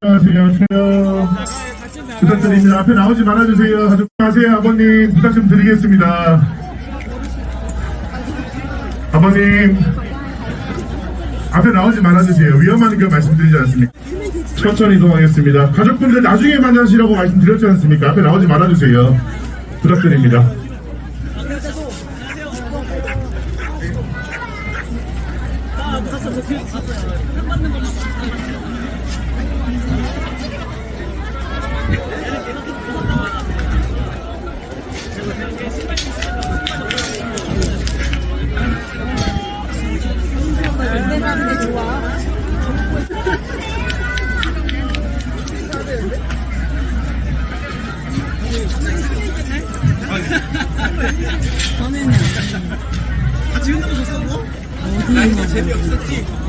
안녕하세요. 부탁드립니다. 앞에 나오지 말아주세요. 가족 하세요. 아버님 부탁 좀 드리겠습니다. 아버님 앞에 나오지 말아주세요. 위험하니까 말씀드리지 않습니까? 천천히 이동하겠습니다. 가족분들 나중에 만나시라고 말씀드렸지 않습니까? 앞에 나오지 말아주세요. 부탁드립니다. 재미없었지?